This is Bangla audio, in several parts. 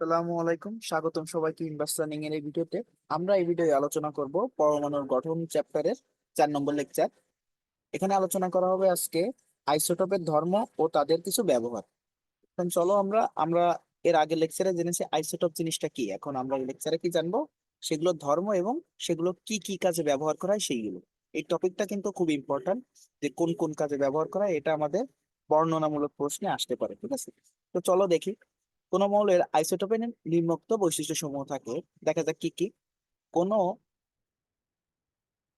আসসালামু আলাইকুম। স্বাগতম সবাইকে এর এই ভিডিওতে। আমরা এই আলোচনা করব পরমাণুর গঠন চ্যাপ্টারের চার নম্বর লেকচার। এখানে আলোচনা করা হবে আজকে আইসোটোপের ধর্ম ও তাদের কিছু ব্যবহার। এখন চলো আমরা আমরা এর আগের লেকচারে জেনেছি আইসোটোপ জিনিসটা কি। এখন আমরা লেকচারে কি জানব? সেগুলোর ধর্ম এবং সেগুলো কি কি কাজে ব্যবহার করা হয় সেইগুলো। এই টপিকটা কিন্তু খুব ইম্পর্ট্যান্ট যে কোন কোন কাজে ব্যবহার করা হয়, এটা আমাদের বর্ণনামূলক প্রশ্নে আসতে পারে, ঠিক আছে? তো চলো দেখি। কোন মৌলের আইসোটোপের নিম্নোক্ত বৈশিষ্ট্য সমূহ থাকে। দেখা যাক কি কি। কোন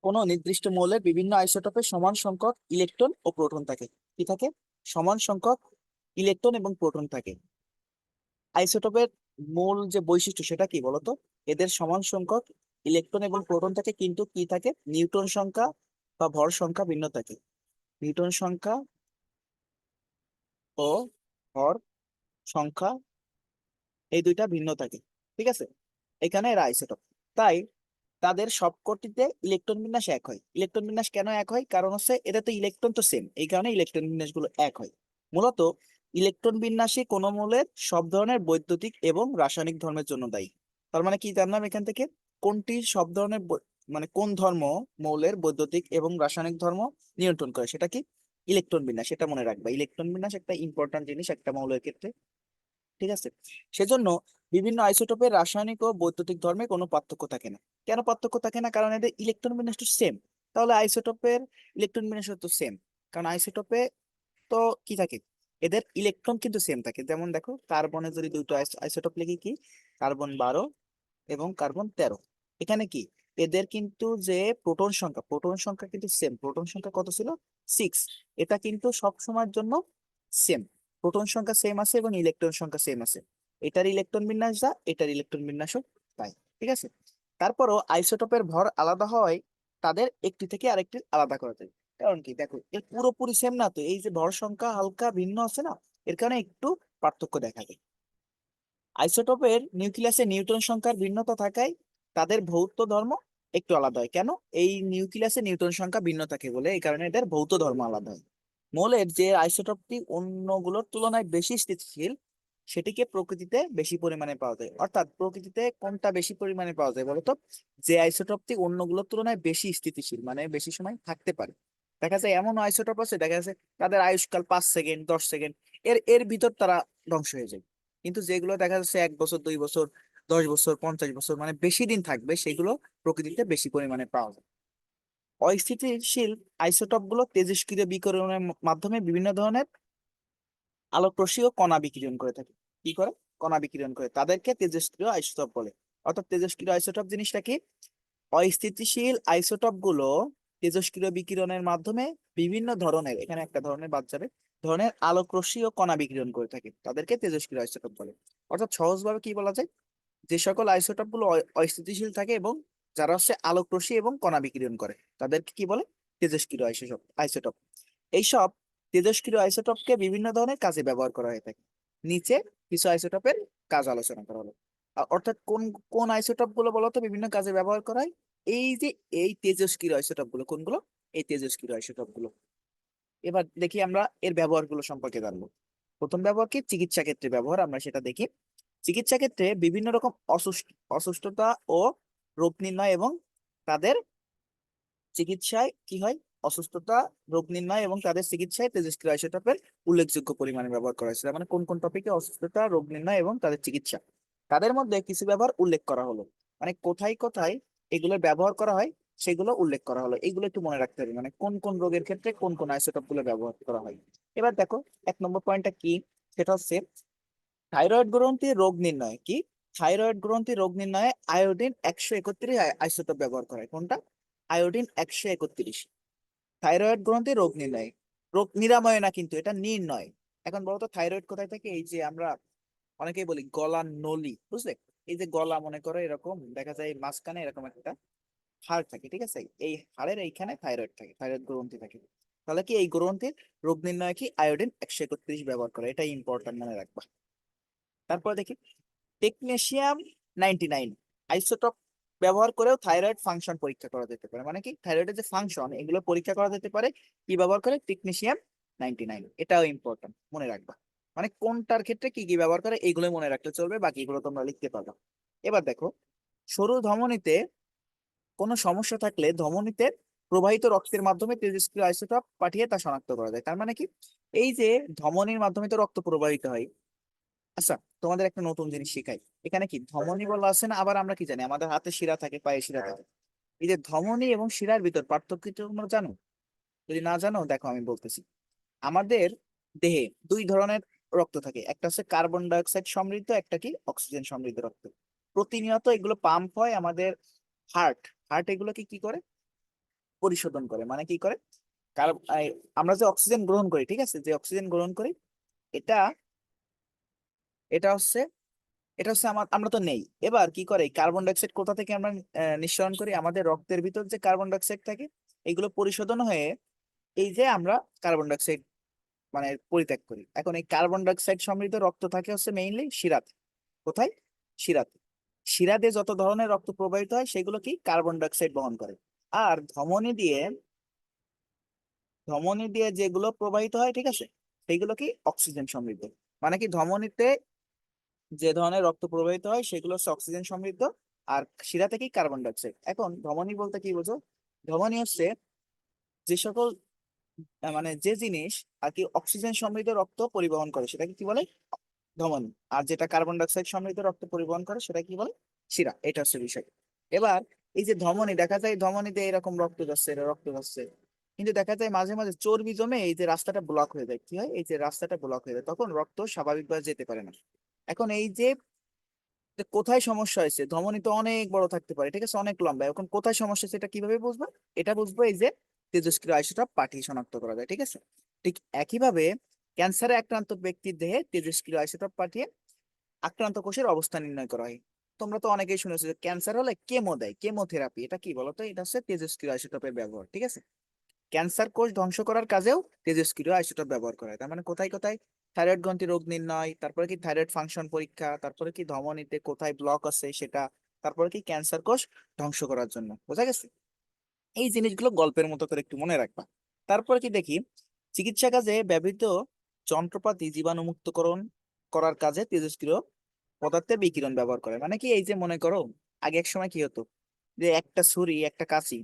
কোন নির্দিষ্ট মৌলের বিভিন্ন আইসোটোপে সমান সংখ্যক ইলেকট্রন ও প্রোটন থাকে। কি থাকে? সমান সংখ্যক ইলেকট্রন এবং প্রোটন থাকে। আইসোটোপের মূল যে বৈশিষ্ট্য সেটা কি বলতো? এদের সমান সংখ্যক ইলেকট্রন এবং প্রোটন থাকে, কিন্তু কি থাকে? নিউটন সংখ্যা বা ভর সংখ্যা ভিন্ন থাকে। নিউটন সংখ্যা ও ভর সংখ্যা এই দুইটা ভিন্ন থাকে, ঠিক আছে? এখানে এরা আইসোটোপ। তাই তাদের সবকটিতে ইলেকট্রন বিন্যাস এক হয়। ইলেকট্রন বিন্যাস কেন এক হয়? কারণ হচ্ছে এদের তো ইলেকট্রন তো সেম এই কারণে ইলেকট্রন বিন্যাসগুলো এক হয়। মূলত ইলেকট্রন বিন্যাসই কোনো মৌলের সব ধরনের বৈদ্যুতিক এবং রাসায়নিক ধর্মের জন্য দায়ী। তার মানে কি জানলাম এখান থেকে? কোনটি সব ধরনের মানে কোন ধর্ম মৌলের বৈদ্যুতিক এবং রাসায়নিক ধর্ম নিয়ন্ত্রণ করে? সেটা কি? ইলেকট্রন বিন্যাস, এটা মনে রাখবা। ইলেকট্রন বিন্যাস একটা ইম্পর্টেন্ট জিনিস একটা মৌলের ক্ষেত্রে। ঠিক আছে? সেজন্য বিভিন্ন আইসোটোপের রাসায়নিক ও বৈদ্যুতিক ধর্মে কোনো পার্থক্য থাকে না। কেন পার্থক্য থাকে না? কারণ এদের ইলেকট্রন বিন্যাস তো সেম তাহলে আইসোটোপের ইলেকট্রন বিন্যাস তো সেম কারণ আইসোটোপে তো কি থাকে? এদের ইলেকট্রন কিন্তু সেম থাকে। যেমন দেখো কার্বনের যদি দুটো আইসোটোপ লিখি কি? কার্বন বারো এবং কার্বন তেরো। এখানে কি? এদের কিন্তু যে প্রোটন সংখ্যা প্রোটন সংখ্যা কিন্তু সেম প্রোটন সংখ্যা কত ছিল? সিক্স এটা কিন্তু সব সময়ের জন্য সেম প্রোটন সংখ্যা সেম আছে এবং ইলেকট্রন সংখ্যা সেম আছে। এটার ইলেকট্রন বিন্যাস যা, এটার ইলেকট্রন বিন্যাসও তাই, ঠিক আছে? তারপরও আইসোটোপের ভর আলাদা হয়, তাদের একটি থেকে আরেকটি আলাদা করা যায়। কারণ কি? দেখো, এর পুরোপুরি সেম না তো, এই যে ভর সংখ্যা হালকা ভিন্ন আছে না, এর কারণে একটু পার্থক্য দেখা যায়। আইসোটোপের নিউক্লিয়াসে নিউট্রন সংখ্যার ভিন্নতা থাকায় তাদের ভৌত ধর্ম একটু আলাদা হয়। কেন? এই নিউক্লিয়াসে নিউট্রন সংখ্যা ভিন্ন থাকে বলে, এই কারণে এদের ভৌত ধর্ম আলাদা হয়। মৌলের যে আইসোটোপটি অন্যগুলোর তুলনায় বেশি স্থিতিশীল, সেটিকে প্রকৃতিতে বেশি পরিমাণে পাওয়া যায়। অর্থাৎ প্রকৃতিতে কোনটা বেশি পরিমাণে পাওয়া যায় বলতো? যে আইসোটোপটি অন্যগুলোর তুলনায় বেশি স্থিতিশীল মানে বেশি সময় থাকতে পারে। দেখা যায় এমন আইসোটোপ আছে, দেখা যাচ্ছে তাদের আয়ুষ্কাল পাঁচ সেকেন্ড, দশ সেকেন্ড, এর এর ভিতর তারা ধ্বংস হয়ে যায়। কিন্তু যেগুলো দেখা যাচ্ছে এক বছর, দুই বছর, দশ বছর, পঞ্চাশ বছর মানে বেশি দিন থাকবে, সেগুলো প্রকৃতিতে বেশি পরিমাণে পাওয়া যায়। অস্থিতিশীল আইসোটোপগুলো তেজস্ক্রিয় বিকিরণের মাধ্যমে বিভিন্ন ধরনের আলোক রশ্মি ও কণা বিকিরণ করে থাকে। কি করে? কণা বিকিরণ করে। তাদেরকে তেজস্ক্রিয় আইসোটপ বলে। অর্থাৎ তেজস্ক্রিয় আইসোটপ জিনিসটা কি? অস্থিতিশীল আইসোটোপগুলো তেজস্ক্রিয় বিকিরণের মাধ্যমে বিভিন্ন ধরনের, এখানে একটা ধরনের বাদ যাবে ধরনের আলোক রশ্মি ও কণা বিকিরণ করে থাকে। তাদেরকে তেজস্ক্রিয় আইসোটপ বলে। অর্থাৎ সহজভাবে কি বলা যায়? যে সকল আইসোটোপগুলো অস্থিতিশীল থাকে এবং যারা হচ্ছে আলোক রশ্মি এবং কণা বিকিরণ করে, তাদেরকে কি বলে? তেজস্ক্রিয় আইসোটোপ আইসোটোপ। এইসব তেজস্ক্রিয় আইসোটোপকে বিভিন্ন ধরনের কাজে ব্যবহার করা হয়ে থাকে। নিচে কিছু আইসোটোপের কাজ আলোচনা করা হলো। অর্থাৎ কোন কোন আইসোটোপগুলো বলতো? বিভিন্ন কাজে ব্যবহার করা হয়। এই যে, এই তেজস্ক্রিয় আইসোটোপগুলো কোনগুলো? এই তেজস্ক্রিয় আইসোটোপগুলো এবার দেখি আমরা এর ব্যবহারগুলো সম্পর্কে জানব। প্রথম ব্যবহার কি? চিকিৎসা ক্ষেত্রে ব্যবহার, আমরা সেটা দেখি। চিকিৎসা ক্ষেত্রে বিভিন্ন রকম অসুস্থ অসুস্থতা ও রোগ নির্ণয় এবং তাদের চিকিৎসায় কি হয়? অসুস্থতা, রোগ নির্ণয় এবং তাদের চিকিৎসায় তেজস্ক্রিয় আইসোটোপের উল্লেখযোগ্য পরিমাণে ব্যবহার করা হয়েছিল। মানে কোন কোন টপিকে অসুস্থতা, রোগ নির্ণয় এবং তাদের চিকিৎসা? তাদের মধ্যে কিছু ব্যবহার উল্লেখ করা হলো। মানে কোথায় কোথায় এগুলোর ব্যবহার করা হয়, সেগুলো উল্লেখ করা হলো। এগুলো একটু মনে রাখতে হবে। মানে কোন কোন রোগের ক্ষেত্রে কোন কোন আইসোটোপগুলো ব্যবহার করা হয়। এবার দেখো, এক নম্বর পয়েন্টটা কি? সেটা হচ্ছে থাইরয়েড গ্রন্থির রোগ নির্ণয় কি? থাইরয়েড গ্রন্থির রোগ নির্ণয়ে আয়োডিন একশো একত্রিশ আইসোটোপ ব্যবহার করা কোনটা? আয়োডিন একশো একত্রিশ। থাইরয়েড গ্রন্থির রোগ নির্ণয়। রোগ নিরাময় না কিন্তু, এটা নির্ণয়। এখন বলতো থাইরয়েড কোথায় থাকে? এই যে আমরা অনেকেই বলি গলার নলি, বুঝলে? এই যে গলা মনে করো এরকম, দেখা যায় মাঝখানে এরকম একটা হাড় থাকে, ঠিক আছে? এই হাড়ের এইখানে থাইরয়েড থাকে, থাইরয়েড গ্রন্থি থাকে। তাহলে কি এই গ্রন্থির রোগ নির্ণয় কি আয়োডিন একশো একত্রিশ ব্যবহার করে এটা ইম্পর্টেন্ট মনে রাখবা। তারপর দেখি টেকনেশিয়াম নাইনটি নাইন আইসোটপ ব্যবহার করেও থাইরয়েড ফাংশন পরীক্ষা করা যেতে পারে। মানে কি? থাইরয়েডের যে ফাংশন এগুলো পরীক্ষা করা যেতে পারে। কি ব্যবহার করে? টেকনেশিয়াম নাইনটি নাইন এটাও ইম্পর্টেন্ট মনে রাখবা। মানে কোনটার ক্ষেত্রে কি কি ব্যবহার করে, এইগুলো মনে রাখলে চলবে, বাকিগুলো তোমরা লিখতে পারবে। এবার দেখো, সরু ধমনীতে কোনো সমস্যা থাকলে ধমনীতে প্রবাহিত রক্তের মাধ্যমে তেজস্ক্রিয় আইসোটপ পাঠিয়ে তা শনাক্ত করা যায়। তার মানে কি? এই যে ধমনীর মাধ্যমে তো রক্ত প্রবাহিত হয় আচ্ছা তোমাদের একটা নতুন জিনিস শেখাই। এখানে কি ধমনী বলা আছে না? আবার আমরা কি জানি? আমাদের হাতে শিরা থাকে পায়ে শিরা থাকে। এই যে ধমনী এবং শিরার ভিতর পার্থক্য তোমরা জানো? যদি না জানো দেখো আমি বলতেছি। আমাদের দেহে দুই ধরনের রক্ত থাকে। একটা হচ্ছে কার্বন ডাইঅক্সাইড সমৃদ্ধ একটা কি? অক্সিজেন সমৃদ্ধ রক্ত। প্রতিনিয়ত এগুলো পাম্প হয় আমাদের হার্ট। হার্ট এগুলোকে কি করে? পরিশোধন করে। মানে কি করে? আমরা যে অক্সিজেন গ্রহণ করি ঠিক আছে? যে অক্সিজেন গ্রহণ করি এটা এটা হচ্ছে এটা হচ্ছে আমার আমরা তো নেই। এবার কি করে? কার্বন ডাইঅক্সাইড কোথা থেকে আমরা নিঃসরণ করি? আমাদের রক্তের ভিতর যে কার্বন ডাইঅক্সাইড থাকে, এগুলো পরিশোধন হয়ে এই যে আমরা কার্বন ডাইঅক্সাইড মানে পরিত্যাগ করি। এখন এই কার্বন ডাইঅক্সাইড সমৃদ্ধ রক্ত থাকে হচ্ছে মেইনলি শিরাতে। কোথায়? শিরাতে। শিরাতে যত ধরনের রক্ত প্রবাহিত হয়, সেগুলো কি? কার্বন ডাইঅক্সাইড বহন করে। আর ধমনী দিয়ে ধমনী দিয়ে যেগুলো প্রবাহিত হয়, ঠিক আছে? সেগুলো কি? অক্সিজেন সমৃদ্ধ। মানে কি? ধমনীতে যে ধরনের রক্ত প্রবাহিত হয় সেগুলো হচ্ছে অক্সিজেন সমৃদ্ধ আর শিরা থেকেই কার্বন ডাইঅক্সাইড এখন ধমনী বলতে কি বোঝো? ধমনী হচ্ছে যে সকল মানে যে জিনিস আর কি অক্সিজেন সমৃদ্ধ রক্ত পরিবহন করে, সেটাকে কি বলে? ধমনী। আর যেটা কার্বন ডাইঅক্সাইড সমৃদ্ধ রক্ত পরিবহন করে সেটা কি বলে? শিরা। এটা হচ্ছে বিষয়। এবার এই যে ধমনী, দেখা যায় ধমনীতে এরকম রক্ত যাচ্ছে রক্ত যাচ্ছে। কিন্তু দেখা যায় মাঝে মাঝে চর্বি জমে এই যে রাস্তাটা ব্লক হয়ে যায়। কি হয়? এই যে রাস্তাটা ব্লক হয়ে যায়, তখন রক্ত স্বাভাবিকভাবে যেতে পারে না। এখন এই যে কোথায় সমস্যা হয়েছে, ধমনী তো অনেক বড় থাকতে পারে, ঠিক আছে? অনেক লম্বা। এখন কোথায় সমস্যা হয়েছে এটা কীভাবে বুঝব? এটা বুঝব এই যে তেজস্ক্রিয় আইসোটপ পাঠিয়ে শনাক্ত করা যায়, ঠিক আছে? ঠিক একইভাবে ক্যান্সারে আক্রান্ত ব্যক্তির দেহে তেজস্ক্রিয় আইসোটপ পাঠিয়ে আক্রান্ত কোষের অবস্থা নির্ণয় করা হয়। তোমরা তো অনেকেই শুনেছো যে ক্যান্সার হলে কেমো দেয়, কেমোথেরাপি, এটা কি বলতো এটা হচ্ছে তেজস্ক্রিয় আইসোটপের ব্যবহার, ঠিক আছে? ক্যান্সার কোষ ধ্বংস করার কাজেও তেজস্ক্রিয় আইসোটপ ব্যবহার করা হয়, তার মানে কোথায় কোথায় থাইরয়েড গ্রন্থি রোগ নির্ণয়, তারপরে কি থাইরয়েড ফাংশন পরীক্ষা, তারপরে কি ধমনীতে কোথায় ব্লক আছে সেটা, তারপরে কি ক্যান্সার কোষ ধ্বংস করার জন্য, বোঝা গেছে? এই জিনিসগুলো গল্পের মতো করে একটু মনে রাখবা। তারপরে কি দেখি, চিকিৎসা কাজে ব্যবহৃত যন্ত্রপাতি জীবাণুমুক্তকরণ করার কাজে তেজস্ক্রিয় পদার্থের বিকিরণ ব্যবহার করে। মানে কি এই যে মনে করো, আগে এক সময় কি হতো, যে একটা ছুরি, একটা কাঁচি,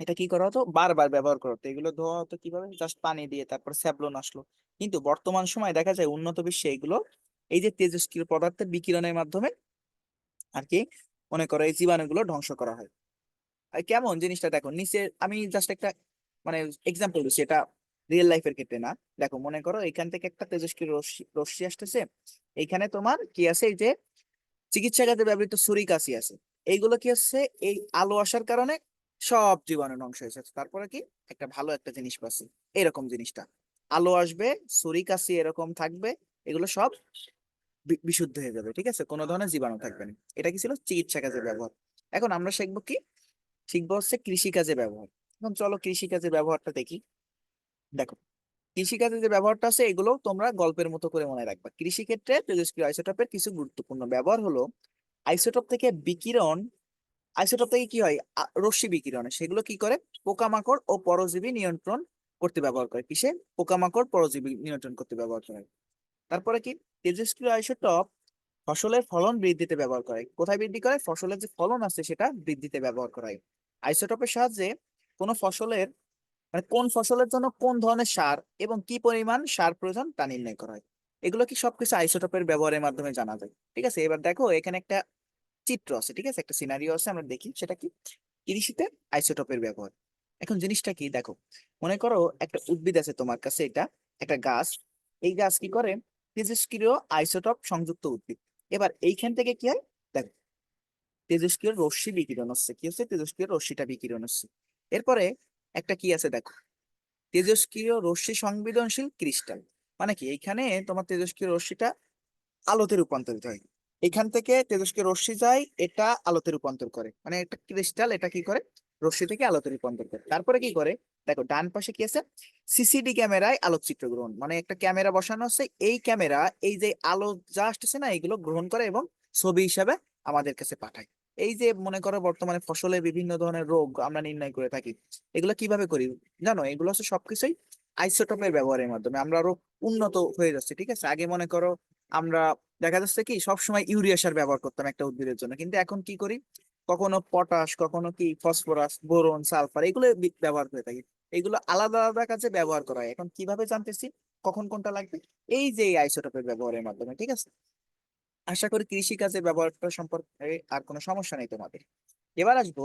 এটা কি করা হতো? বারবার ব্যবহার করা হতো। এগুলো ধোয়া হতো কীভাবে? জাস্ট পানি দিয়ে, তারপর স্যাভলন আসলো। কিন্তু বর্তমান সময় দেখা যায় উন্নত বিশ্বে এগুলো এই যে তেজস্ক্রিয় পদার্থের বিকিরণের মাধ্যমে আর কি মনে করো এই জীবাণুগুলো ধ্বংস করা হয়। আর কেমন জিনিসটা দেখো, নিচে আমি জাস্ট একটা মানে এক্সাম্পল দিচ্ছি, এটা রিয়েল লাইফের ক্ষেত্রে না। দেখো মনে করো এখান থেকে একটা তেজস্ক্রিয় রশ্মি আসতেছে এইখানে তোমার কি আছে এই যে চিকিৎসা কাজে ব্যবহৃত ছুরি কাশি আছে। এইগুলো কি হচ্ছে, এই আলো আসার কারণে সব জীবাণু ধ্বংস হয়ে যাচ্ছে। তারপরে কি? একটা ভালো একটা জিনিস পাচ্ছি, এরকম জিনিসটা। আলো আসবে ছুরি কাশি এরকম থাকবে, এগুলো সব বিশুদ্ধ হয়ে যাবে, ঠিক আছে? কোনো ধরনের জীবাণু থাকবে না। এটা কি ছিল? চিকিৎসা কাজে ব্যবহার। এখন আমরা শিখব কি? শিখব হচ্ছে কৃষি কাজে ব্যবহার। এখন চলো কৃষি কাজে ব্যবহারটা দেখি। দেখো, কৃষি কাজে যে ব্যবহারটা আছে, এগুলো তোমরা গল্পের মতো করে মনে রাখবা। কৃষি ক্ষেত্রে তেজস্ক্রিয় আইসোটপের কিছু গুরুত্বপূর্ণ ব্যবহার হলো, আইসোটপ থেকে বিকিরণ, আইসোটপ থেকে কি হয়? রশ্মি বিকিরণে। সেগুলো কি করে? পোকামাকড় ও পরজীবী নিয়ন্ত্রণ করতে ব্যবহার করে। কিসে? পোকামাকড় পরজীবী নিয়ন্ত্রণ করতে ব্যবহার করে। তারপরে কি? তেজস্ক্রিয় আইসোটপ ফসলের ফলন বৃদ্ধিতে ব্যবহার করে। কোথায় বৃদ্ধি করে? ফসলের যে ফলন আছে সেটা বৃদ্ধিতে ব্যবহার করা। হয় আইসোটপের সাহায্যে কোনো ফসলের মানে কোন ফসলের জন্য কোন ধরনের সার এবং কি পরিমাণ সার প্রয়োজন তা নির্ণয় করা হয়। এগুলো কি সবকিছু আইসোটপের ব্যবহারের মাধ্যমে জানা যায়। ঠিক আছে? এবার দেখো, এখানে একটা চিত্র আছে। ঠিক আছে? একটা সিনারিও আছে, আমরা দেখি। সেটা কি? কৃষিতে আইসোটপের ব্যবহার। এখন জিনিসটা কি? দেখো, মনে করো একটা উদ্ভিদ আছে তোমার কাছে এটা, একটা গাছ। এই গাছ কি করে? তেজস্ক্রিয় আইসোটপ সংযুক্ত উদ্ভিদ। এবার এইখান থেকে কি হয়? দেখো তেজস্ক্রিয় রশ্মি বিকিরণ হচ্ছে। কি হচ্ছে? তেজস্ক্রিয় রশ্মিটা বিকিরণ হচ্ছে। এরপরে একটা কি আছে দেখো? তেজস্ক্রিয় রশ্মি সংবেদনশীল ক্রিস্টাল। মানে কি? এইখানে তোমার তেজস্ক্রিয় রশ্মিটা আলোতে রূপান্তরিত হয়। এখান থেকে তেজস্ক্রিয় রশ্মি যায়, এটা আলোতে রূপান্তর করে। মানে একটা ক্রিস্টাল, এটা কি করে? রশ্মি থেকে আলোতে রূপান্তর করে। তারপরে কি করে? দেখো, ডান পাশে কি আছে? সিসিডি ক্যামেরায় আলোকচিত্র গ্রহণ। মানে একটা ক্যামেরা বসানো আছে। এই ক্যামেরা, এই যে আলো যা আসতেছে না, এগুলো গ্রহণ করে এবং ছবি হিসাবে আমাদের কাছে পাঠায়। এই যে মনে করো বর্তমানে ফসলে বিভিন্ন ধরনের রোগ আমরা নির্ণয় করে থাকি, এগুলো কীভাবে করি? জানো, এগুলো হচ্ছে সবকিছুই আইসোটপের ব্যবহারের মাধ্যমে। আমরা আরও উন্নত হয়ে যাচ্ছে, ঠিক আছে? আগে মনে করো আমরা, দেখা যাচ্ছে কি, সবসময় ইউরিয়া সার ব্যবহার করতাম একটা উদ্ভিদের জন্য। কিন্তু এখন কি করি? কখনো পটাশ, কখনো কি ফসফরাস, বোরন, সালফার এগুলো ব্যবহার করে থাকি। এগুলো আলাদা আলাদা কাজে ব্যবহার করা হয়। এখন কীভাবে জানতেছি? কখন কোনটা লাগবে? এই যে আইসোটোপের ব্যবহারের মাধ্যমে, ঠিক আছে? আশা করি কৃষি কাজে ব্যবহারটা সম্পর্কে আর কোনো সমস্যা নেই তোমাদের। এবার আসব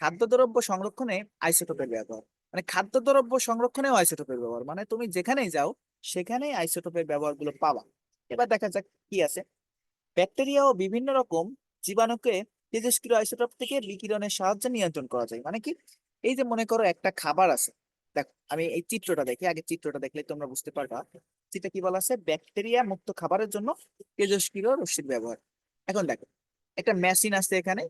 খাদ্যদ্রব্য সংরক্ষণে আইসোটোপের ব্যবহার। মানে খাদ্যদ্রব্য সংরক্ষণেও আইসোটোপের ব্যবহার। মানে তুমি যেখানেই যাও, সেখানেই আইসোটোপের ব্যবহারগুলো পাবা। এবার দেখা যাক কি আছে। ব্যাকটেরিয়া ও বিভিন্ন রকম জীবাণুকে তেজস্ক্রিয় আইসোটোপ থেকে বিকিরণের সাহায্যে নিয়ন্ত্রণ করা যায়। মানে কি? এই যে মনে করো একটা খাবার আছে। দেখো, আমি এই চিত্রটা দেখি। আগে চিত্রটা দেখলে তোমরা বুঝতে পারবা। যেটা কি বলা আছে? ব্যাকটেরিয়া মুক্ত খাবারের জন্য তেজস্ক্রিয় রশ্মির ব্যবহার। এখন দেখো, একটা মেশিন আছে এখানে।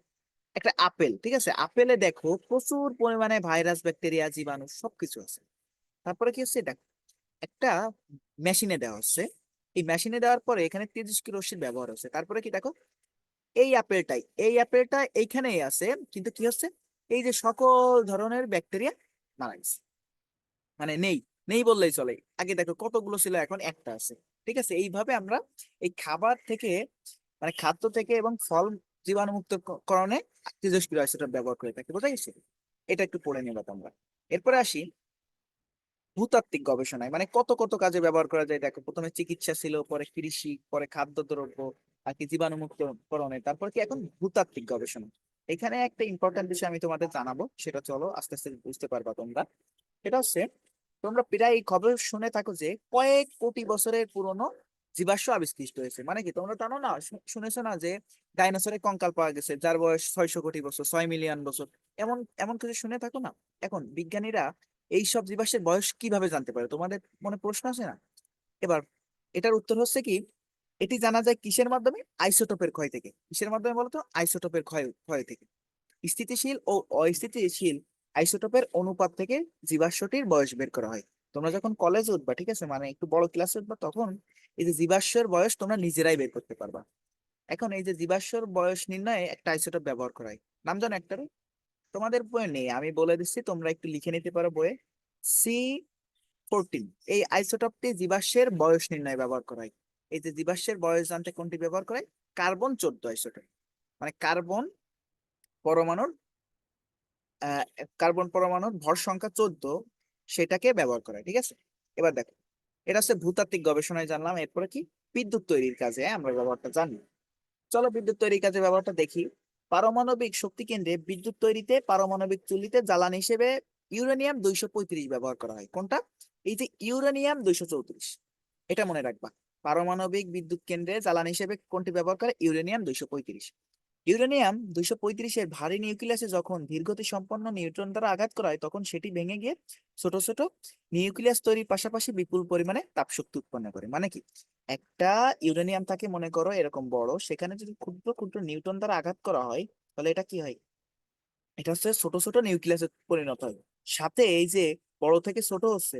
একটা আপেল, ঠিক আছে? আপেলে দেখো প্রচুর পরিমাণে ভাইরাস, ব্যাকটেরিয়া, জীবাণু সবকিছু আছে। তারপরে কি হচ্ছে? দেখো, একটা মেশিনে দেওয়া হচ্ছে। এই মেশিনে দেওয়ার পরে এখানে তেজস্ক্রিয় রশ্মির ব্যবহার হচ্ছে। তারপরে কি দেখো? এই আপেলটাই এই আপেলটা এইখানেই আছে, কিন্তু কি হচ্ছে? এই যে সকল ধরনের ব্যাকটেরিয়া মারা গেছে। মানে নেই নেই বললেই চলে। আগে দেখো কতগুলো ছিল, এখন একটা আছে, ঠিক আছে? এইভাবে আমরা এই খাবার থেকে মানে খাদ্য থেকে এবং ফল জীবাণুমুক্ত করণে তেজস্ক্রিয় আইসোটোপ ব্যবহার করে থাকি, বোঝা গেছে? এটা একটু পড়ে নেবা তোমরা এরপরে আসি ভূতাত্ত্বিক গবেষণায় মানে কত কত কাজে ব্যবহার করা যায়? দেখো, প্রথমে চিকিৎসা ছিল, পরে কৃষি, পরে খাদ্যদ্রব্য আর কি জীবাণুমুক্ত করণে। তারপর কি এখন ভূতাত্ত্বিক গবেষণা। এখানে একটা ইম্পর্টেন্ট বিষয় আমি তোমাদের জানাব, সেটা চলো আস্তে আস্তে বুঝতে পারবা তোমরা। এটা হচ্ছে, তোমরা প্রায় খবর শুনে থাকো যে কয়েক কোটি বছরের পুরনো জীবাশ্ম আবিষ্কৃত হয়েছে। মানে কি, তোমরা জানো না শুনেছো না যে ডাইনোসরের কঙ্কাল পাওয়া গেছে, যার বয়স ছয়শো কোটি বছর, ছয় মিলিয়ন বছর? এমন এমন কিছু শুনে থাকো না? এখন বিজ্ঞানীরা এই সব জীবাশ্মের বয়স কীভাবে জানতে পারে? তোমাদের মনে প্রশ্ন আছে না? এবার, এটার উত্তর হচ্ছে কি এটি জানা যায় কিসের মাধ্যমে? আইসোটোপের ক্ষয় থেকে। কিসের মাধ্যমে বলতো? আইসোটোপের ক্ষয় ক্ষয় থেকে। স্থিতিশীল ও অস্থিতিশীল আইসোটোপের অনুপাত থেকে জীবাশ্মটির বয়স বের করা হয়। তোমরা যখন কলেজে উঠবা, ঠিক আছে? মানে একটু বড় ক্লাসে উঠবা, তখন এই যে জীবাশ্মের বয়স তোমরা নিজেরাই বের করতে পারবা। এখন এই যে জীবাশ্মর বয়স নির্ণয়ে একটা আইসোটোপ ব্যবহার করা হয়। নাম জানো একটার তোমাদের বইয়ে নেই, আমি বলে দিচ্ছি, তোমরা একটু লিখে নিতে পারো বইয়ে। সি ফোরটিন এই আইসোটপটি জীবাশ্মের বয়স নির্ণয়ে ব্যবহার করা হয়। এই যে জীবাশ্মের বয়স জানতে কোনটি ব্যবহার করে? কার্বন চোদ্দ আইসোটোপ। মানে কার্বন পরমাণুর কার্বন পরমাণুর ভর সংখ্যা চোদ্দ সেটাকে ব্যবহার করা, ঠিক আছে? এবার দেখো, এটা হচ্ছে ভূতাত্ত্বিক গবেষণায় জানলাম, এরপরে কি? বিদ্যুৎ তৈরির কাজে আমরা ব্যবহারটা জানি। চলো বিদ্যুৎ তৈরির কাজে ব্যবহারটা দেখি। পারমাণবিক শক্তি কেন্দ্রে বিদ্যুৎ তৈরিতে পারমাণবিক চুল্লিতে জ্বালানি হিসেবে ইউরেনিয়াম দুইশো পঁয়ত্রিশ ব্যবহার করা হয়। কোনটা? এই যে ইউরেনিয়াম দুইশো চৌত্রিশ। এটা মনে রাখবা। পারমাণবিক বিদ্যুৎ কেন্দ্রে জ্বালানি হিসেবে কোনটি ব্যবহার করে? ইউরেনিয়াম দুইশো পঁয়ত্রিশ। ইউরেনিয়াম দুইশো পঁয়ত্রিশের ভারী নিউক্লিয়াসে যখন ধীরগতি সম্পন্ন নিউট্রন দ্বারা আঘাত করা তখন সেটি ভেঙে গিয়ে ছোট ছোট নিউক্লিয়াস তৈরির পাশাপাশি বিপুল পরিমাণে তাপশক্তি উৎপন্ন করে। মানে কি? একটা ইউরেনিয়াম থাকে, মনে করো, এরকম বড়, সেখানে যদি ক্ষুদ্র ক্ষুদ্র নিউটন দ্বারা আঘাত করা হয়, তাহলে এটা কি হয়? এটা হচ্ছে ছোট ছোট নিউক্লিয়াসে পরিণত হয়। সাথে এই যে বড় থেকে ছোট হচ্ছে,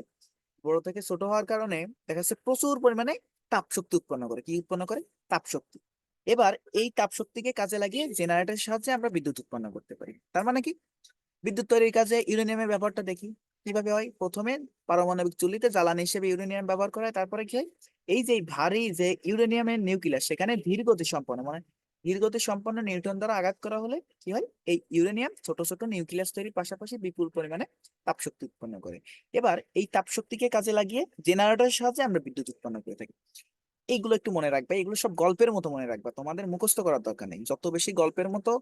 বড় থেকে ছোট হওয়ার কারণে দেখা যাচ্ছে প্রচুর পরিমাণে তাপ শক্তি উৎপন্ন করে। কি উৎপন্ন করে? তাপ শক্তি এবার এই তাপ শক্তিকে কাজে লাগিয়ে জেনারেটরের সাহায্যে আমরা বিদ্যুৎ উৎপন্ন করতে পারি। তার মানে কি? বিদ্যুৎ তৈরির কাজে ইউরেনিয়ামের ব্যবহারটা দেখি। কীভাবে হয়? প্রথমে পারমাণবিক চুল্লিতে জ্বালানি হিসেবে ইউরেনিয়াম ব্যবহার করা হয়। তারপরে কি হয়? এই যে ভারী যে ইউরেনিয়ামের নিউক্লিয়াস, সেখানে ধীর গতি সম্পন্ন মানে ধীর গতি সম্পন্ন নিউটন দ্বারা আঘাত করা হলে কি হয়? এই ইউরেনিয়াম ছোট ছোট নিউক্লিয়াস তৈরির পাশাপাশি বিপুল পরিমাণে তাপশক্তি উৎপন্ন করে। এবার এই তাপশক্তিকে কাজে লাগিয়ে জেনারেটরের সাহায্যে আমরা বিদ্যুৎ উৎপন্ন করে থাকি। এইগুলো একটু মনে রাখবে এগুলো সব গল্পের মতো মনে রাখবা, তোমাদের মুখস্থ করার দরকার নেই। যত বেশি গল্পের মতো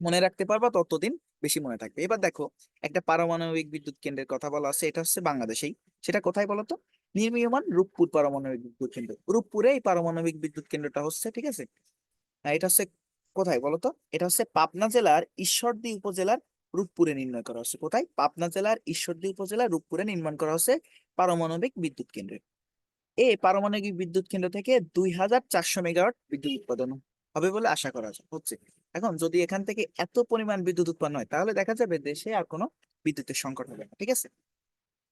মনে রাখতে পারবা, ততদিন বেশি মনে থাকবে। এবার দেখো, একটা পারমাণবিক বিদ্যুৎ কেন্দ্রের কথা বলা আছে, এটা হচ্ছে বাংলাদেশেই। সেটা কোথায় বলতো নির্মীয়মান রূপপুর পারমাণবিক বিদ্যুৎ কেন্দ্র। রূপপুরে এই পারমাণবিক বিদ্যুৎ কেন্দ্রটা হচ্ছে, ঠিক আছে? এটা হচ্ছে কোথায় বলতো? এটা হচ্ছে পাবনা জেলার ঈশ্বরদী উপজেলার রূপপুরে নির্ণয় করা হচ্ছে। কোথায়? পাবনা জেলার ঈশ্বরদী উপজেলার রূপপুরে নির্মাণ করা হচ্ছে পারমাণবিক বিদ্যুৎ কেন্দ্র। এই পারমাণবিক বিদ্যুৎ কেন্দ্র থেকে দুই হাজার চারশো মেগাওয়াট বিদ্যুৎ উৎপাদন হবে বলে আশা করা হচ্ছে এখন যদি এখান থেকে এত পরিমাণ বিদ্যুৎ উৎপন্ন হয় তাহলে দেখা যাবে দেশে আর কোনো বিদ্যুতের সংকট হবে না ঠিক আছে?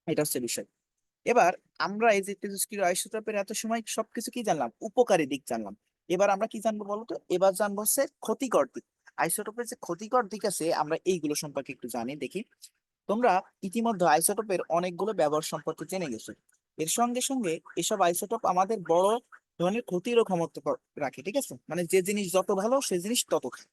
এটা হচ্ছে বিষয়। এবার আমরা এই যে তেজস্ক্রিয় আইসোটোপের এত সময় সবকিছু কি জানলাম? উপকারী দিক জানলাম। এবার আমরা কি জানব বলতো? এবার জানব হচ্ছে ক্ষতিকর দিক। আইসোটোপের যে ক্ষতিকর দিক আছে, আমরা এইগুলো সম্পর্কে একটু জানি, দেখি। তোমরা ইতিমধ্যে আইসোটোপের অনেকগুলো ব্যবহার সম্পর্কে জেনে গেছো। এর সঙ্গে সঙ্গে এসব আইসোটোপ আমাদের বড় ধরনের ক্ষতিরও ক্ষমতা রাখে, ঠিক আছে? মানে যে জিনিস যত ভালো, সে জিনিস তত খায়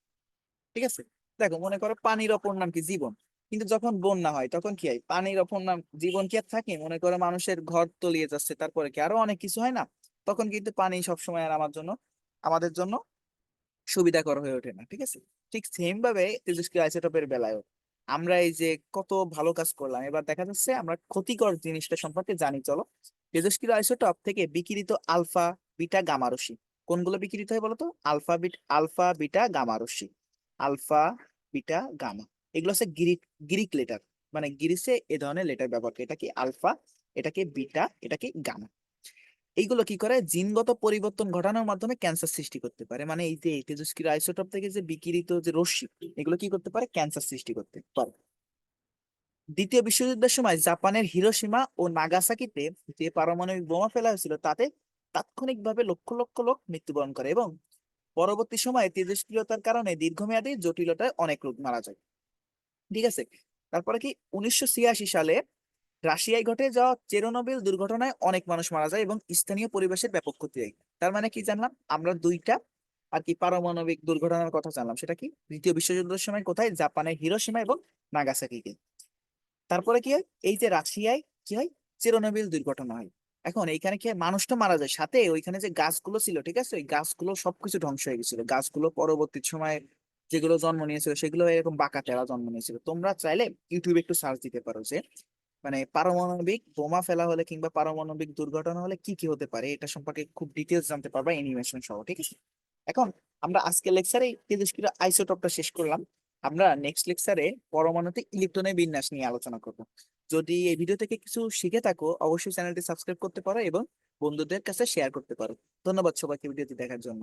ঠিক আছে? দেখো, মনে করো পানির অপর নাম কি? জীবন। কিন্তু যখন বন্যা হয়, তখন কি হয়? পানির অপর নাম জীবন কি আর থাকে? মনে করো মানুষের ঘর তলিয়ে যাচ্ছে, তারপরে কি আরও অনেক কিছু, হয় না? তখন কিন্তু পানি সবসময় আর আমার জন্য আমাদের জন্য সুবিধাকর হয়ে ওঠে না, ঠিক আছে? ঠিক সেম ভাবে তেজস্ক্রিয় আইসোটোপের বেলায়ও। আমরা এই যে কত ভালো কাজ করলাম, এবার দেখা যাচ্ছে আমরা ক্ষতিকর জিনিসটা সম্পর্কে জানি, চলো। তেজস্ক্রিয় আইসোটোপ থেকে বিকিরিত আলফা, বিটা, গামা কোনগুলো বিকিরিত হয় বলতো? Alpha beta, alpha, beta, gamma alpha, beta, gamma. এগুলো হচ্ছে গ্রিক গ্রিক লেটার মানে গ্রিসে এ ধরনের লেটার ব্যবহার করে। এটা কি আলফা, এটাকে বিটা, এটাকে গামা। এইগুলো কি করে? জিনগত পরিবর্তন ঘটানোর মাধ্যমে ক্যান্সার সৃষ্টি করতে পারে। মানে এই যে তেজস্ক্রিয় আইসোটোপ থেকে যে বিকিরিত যে রশ্মি, এগুলো কি করতে পারে? ক্যান্সার সৃষ্টি করতে পারে। দ্বিতীয় বিশ্বযুদ্ধের সময় জাপানের হিরোশিমা ও নাগাসাকিতে যে পারমাণবিক বোমা ফেলা হয়েছিল, তাতে তাৎক্ষণিকভাবে লক্ষ লক্ষ লোক মৃত্যুবরণ করে এবং পরবর্তী সময়ে তেজস্ক্রিয়তার কারণে দীর্ঘমেয়াদী জটিলতায় অনেক লোক মারা যায়। ঠিক আছে? তারপরে কি? উনিশশো ছিয়াশি সালে রাশিয়ায় ঘটে যাওয়া চেরোনোবিল দুর্ঘটনায় অনেক মানুষ মারা যায় এবং স্থানীয় পরিবেশের ব্যাপক ক্ষতি হয়। তার মানে কি জানলাম? আমরা দুইটা আর কি পারমাণবিক দুর্ঘটনার কথা জানলাম। সেটা কি? দ্বিতীয় বিশ্বযুদ্ধের সময় কোথায়? জাপানের হিরোশিমা এবং নাগাসাকিতে তারপরে কি হয়? এই যে রাশিয়ায় কি হয়? চেরোনোবিল দুর্ঘটনা হয়। এখন এইখানে কি মানুষ তো মারা যায়। সাথে ওইখানে যে গাছগুলো ছিল, ঠিক আছে? ওই গাছগুলো সবকিছু ধ্বংস হয়ে গেছিল। গাছগুলো পরবর্তী সময়ে যেগুলো জন্ম নিয়েছিল, সেগুলো এরকম বাঁকা টেরা জন্ম নিয়েছিল। তোমরা চাইলে ইউটিউবে একটু সার্চ দিতে পারো যে মানে পারমাণবিক বোমা ফেলা হলে কিংবা পারমাণবিক দুর্ঘটনা হলে কি কি হতে পারে, এটা সম্পর্কে খুব ডিটেলস জানতে পারবা অ্যানিমেশন সহ, ঠিক আছে? এখন আমরা আজকে লেকচারে তেজস্ক্রিয় আইসোটপটা শেষ করলাম। আমরা নেক্সট লেকচারে পরমাণুতে ইলেকট্রনের বিন্যাস নিয়ে আলোচনা করব। যদি এই ভিডিও থেকে কিছু শিখে থাকো, অবশ্যই চ্যানেলটি সাবস্ক্রাইব করতে পারো এবং বন্ধুদের কাছে শেয়ার করতে পারো। ধন্যবাদ সবাইকে ভিডিওটি দেখার জন্য।